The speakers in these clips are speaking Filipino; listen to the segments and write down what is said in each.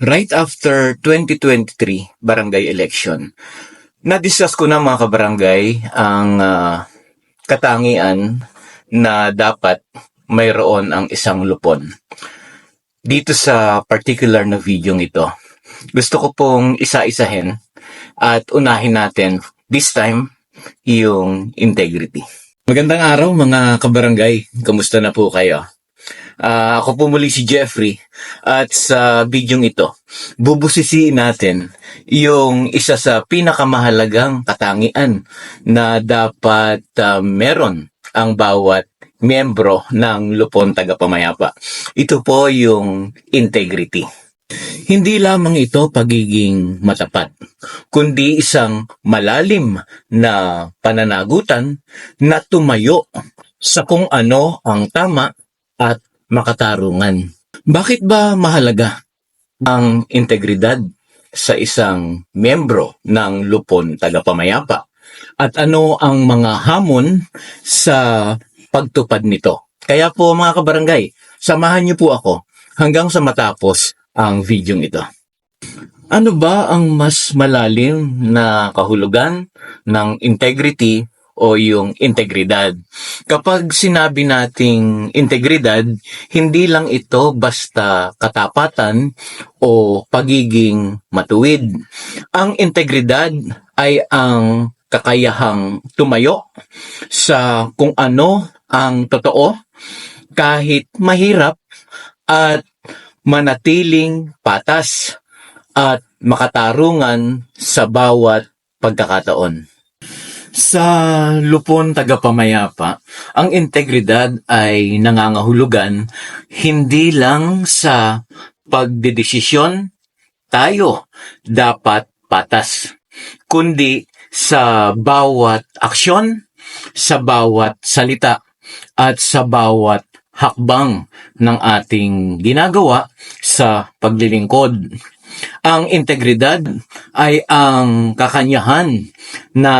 right after 2023 barangay election, na-discuss ko na mga kabarangay ang ah, katangian na dapat mayroon ang isang lupon. Dito sa particular na video ito, gusto ko pong isa-isahin at unahin natin this time yung integrity. Magandang araw mga kabarangay. Kamusta na po kayo? Ah, ako po muli si Jeffrey at sa bidyong ito, bubusisiin natin yung isa sa pinakamahalagang katangian na dapat ah, meron ang bawat miyembro ng Lupon Tagapamayapa. Ito po yung integrity. Hindi lamang ito pagiging matapat, kundi isang malalim na pananagutan na tumayo sa kung ano ang tama at makatarungan. Bakit ba mahalaga ang integridad sa isang miyembro ng Lupon Tagapamayapa? At ano ang mga hamon sa pagtupad nito? Kaya po mga kabarangay, samahan niyo po ako hanggang sa matapos ang video ito. Ano ba ang mas malalim na kahulugan ng integrity o yung integridad? Kapag sinabi nating integridad, hindi lang ito basta katapatan o pagiging matuwid. Ang integridad ay ang kakayahang tumayo sa kung ano ang totoo kahit mahirap at manatiling patas at makatarungan sa bawat pagkakataon. Sa lupon tagapamayapa, ang integridad ay nangangahulugan hindi lang sa pagdedesisyon tayo dapat patas, kundi sa bawat aksyon, sa bawat salita, at sa bawat hakbang ng ating ginagawa sa paglilingkod. Ang integridad ay ang kakanyahan na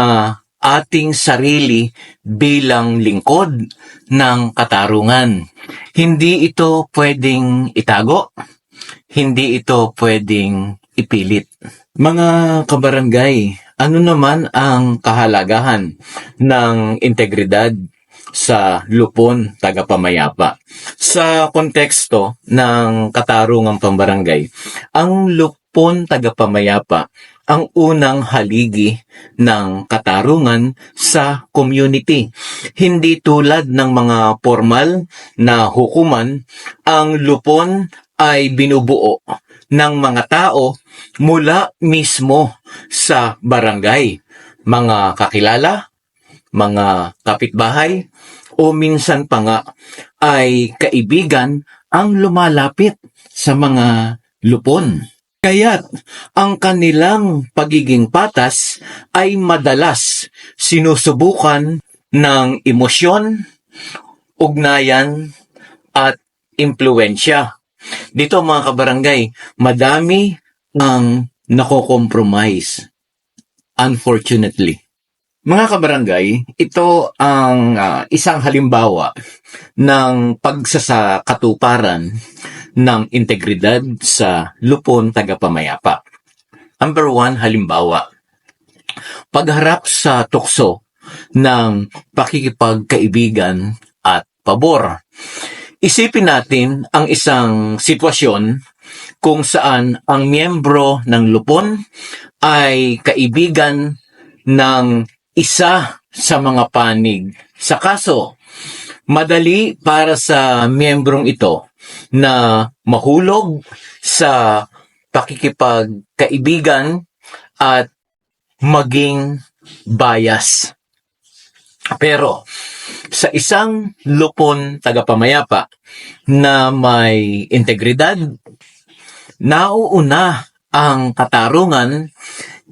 ating sarili bilang lingkod ng katarungan. Hindi ito pwedeng itago, hindi ito pwedeng ipilit. Mga kabarangay, ano naman ang kahalagahan ng integridad sa lupon tagapamayapa. Sa konteksto ng katarungang pambarangay, ang lupon tagapamayapa ang unang haligi ng katarungan sa community. Hindi tulad ng mga formal na hukuman, ang lupon ay binubuo ng mga tao mula mismo sa barangay, mga kakilala, mga kapitbahay, o minsan pa nga ay kaibigan ang lumalapit sa mga lupon. Kaya't ang kanilang pagiging patas ay madalas sinusubukan ng emosyon, ugnayan, at impluensya. Dito mga kabarangay, madami ang nako-compromise. Unfortunately. Mga kabarangay, ito ang ah, isang halimbawa ng pagsasakatuparan ng integridad sa lupon tagapamayapa. Number one, halimbawa, pagharap sa tukso ng pakikipagkaibigan at pabor. Isipin natin ang isang sitwasyon kung saan ang miyembro ng lupon ay kaibigan ng isa sa mga panig sa kaso. Madali para sa miyembrong ito na mahulog sa pakikipagkaibigan at maging bias. Pero sa isang lupon tagapamayapa na may integridad, nauuna ang katarungan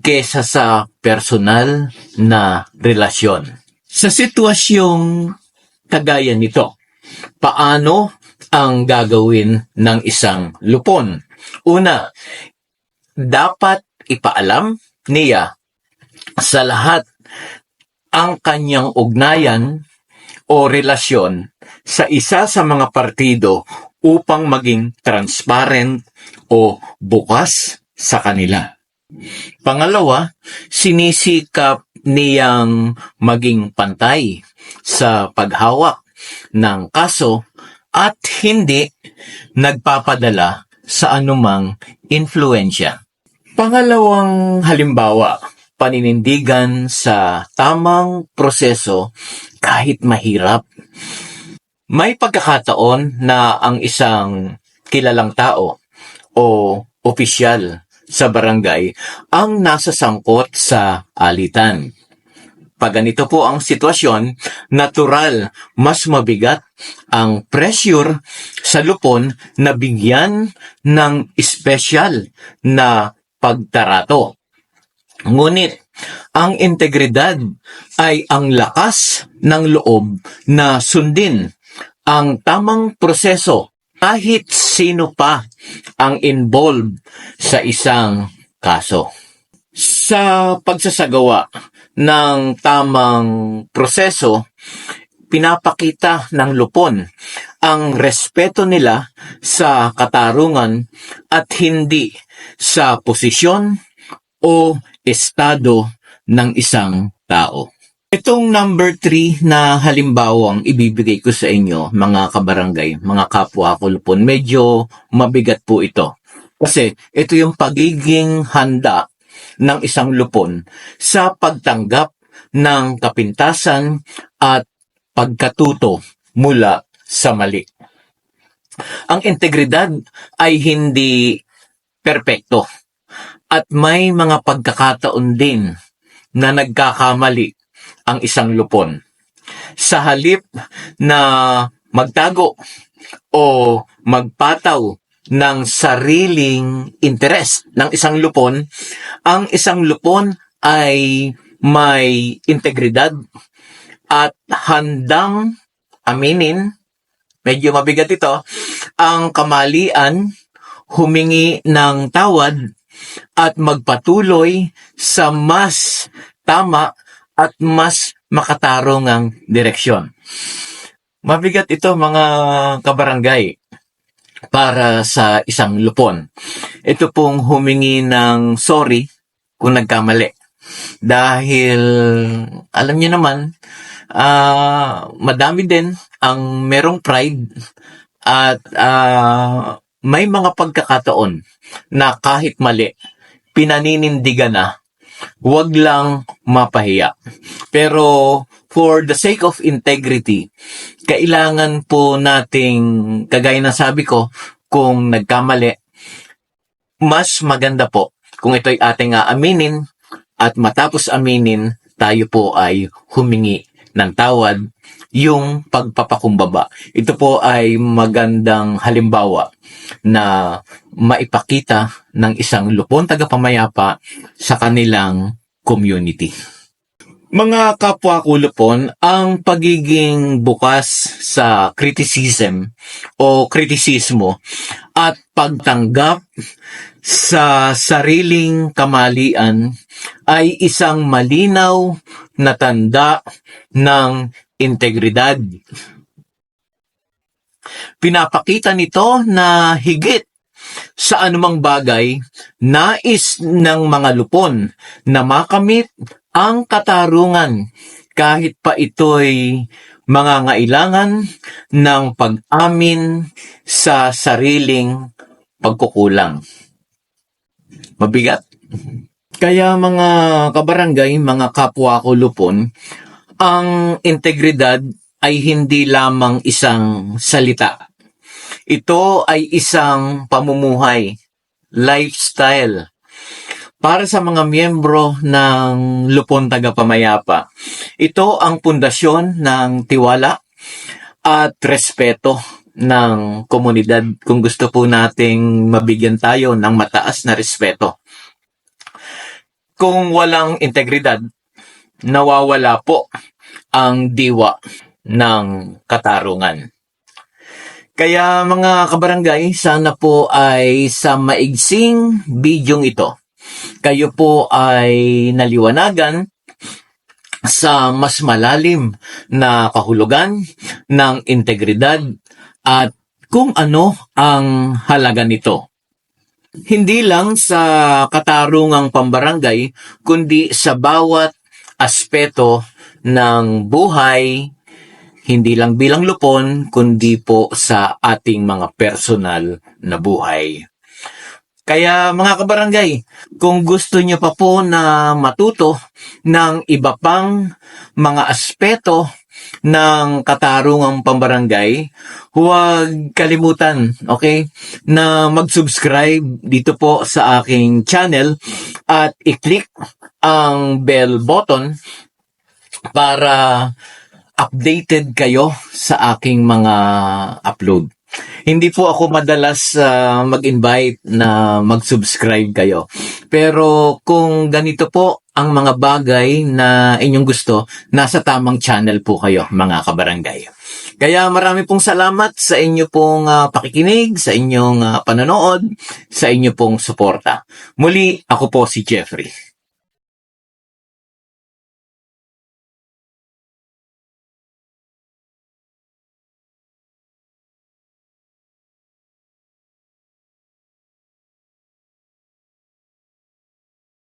kesa sa personal na relasyon. Sa sitwasyong kagaya nito, paano ang gagawin ng isang lupon? Una, dapat ipaalam niya sa lahat ang kanyang ugnayan o relasyon sa isa sa mga partido upang maging transparent o bukas sa kanila. Pangalawa, sinisikap niyang maging pantay sa paghawak ng kaso at hindi nagpapadala sa anumang influensya. Pangalawang halimbawa, paninindigan sa tamang proseso kahit mahirap. May pagkakataon na ang isang kilalang tao o opisyal sa barangay ang nasa sangkot sa alitan. Pag ganito po ang sitwasyon, natural, mas mabigat ang pressure sa lupon na bigyan ng espesyal na pagtarato. Ngunit, ang integridad ay ang lakas ng loob na sundin ang tamang proseso kahit sino pa ang involved sa isang kaso. Sa pagsasagawa ng tamang proseso, pinapakita ng lupon ang respeto nila sa katarungan at hindi sa posisyon o estado ng isang tao. Itong number three na halimbawang ibibigay ko sa inyo, mga kabarangay, mga kapwa ko lupon, medyo mabigat po ito. Kasi ito yung pagiging handa ng isang lupon sa pagtanggap ng kapintasan at pagkatuto mula sa mali. Ang integridad ay hindi perpekto at may mga pagkakataon din na nagkakamali ang isang lupon. Sa halip na magtago o magpataw ng sariling interes ng isang lupon, ang isang lupon ay may integridad at handang aminin, medyo mabigat ito, ang kamalian, humingi ng tawad at magpatuloy sa mas tama at mas makatarungang direksyon. Mabigat ito mga kabarangay para sa isang lupon. Ito pong humingi ng sorry kung nagkamali. Dahil alam niyo naman, ah madami din ang merong pride at ah, may mga pagkakataon na kahit mali, pinaninindigan na, huwag lang mapahiya. Pero for the sake of integrity, kailangan po nating, kagaya ng sabi ko, kung nagkamali, mas maganda po kung ito'y ating aaminin at matapos aminin, tayo po ay humingi ng tawad yung pagpapakumbaba. Ito po ay magandang halimbawa na maipakita ng isang lupon tagapamayapa sa kanilang community. Mga kapwa ko lupon, ang pagiging bukas sa criticism o kritisismo at pagtanggap sa sariling kamalian ay isang malinaw na tanda ng integridad. Pinapakita nito na higit sa anumang bagay, nais ng mga lupon na makamit ang katarungan kahit pa ito'y mga ngailangan ng pag-amin sa sariling pagkukulang. Mabigat. Kaya mga kabarangay, mga kapwa ko lupon, ang integridad ay hindi lamang isang salita. Ito ay isang pamumuhay, lifestyle. Para sa mga miyembro ng Lupon Tagapamayapa, ito ang pundasyon ng tiwala at respeto ng komunidad kung gusto po nating mabigyan tayo ng mataas na respeto. Kung walang integridad, nawawala po ang diwa ng katarungan. Kaya mga kabarangay, sana po ay sa maigsing bidyong ito, kayo po ay naliwanagan sa mas malalim na kahulugan ng integridad at kung ano ang halaga nito. Hindi lang sa katarungang pambarangay, kundi sa bawat aspeto ng buhay, hindi lang bilang lupon, kundi po sa ating mga personal na buhay. Kaya mga kabarangay, kung gusto niyo pa po na matuto ng iba pang mga aspeto ng katarungang pambarangay, huwag kalimutan, okay, na mag-subscribe dito po sa aking channel at i-click ang bell button para updated kayo sa aking mga upload. Hindi po ako madalas ah, mag-invite na mag-subscribe kayo. Pero kung ganito po ang mga bagay na inyong gusto, nasa tamang channel po kayo, mga kabarangay. Kaya marami pong salamat sa inyo pong ah, pakikinig, sa inyong ah, panonood, sa inyo pong suporta. Muli, ako po si Jeffrey.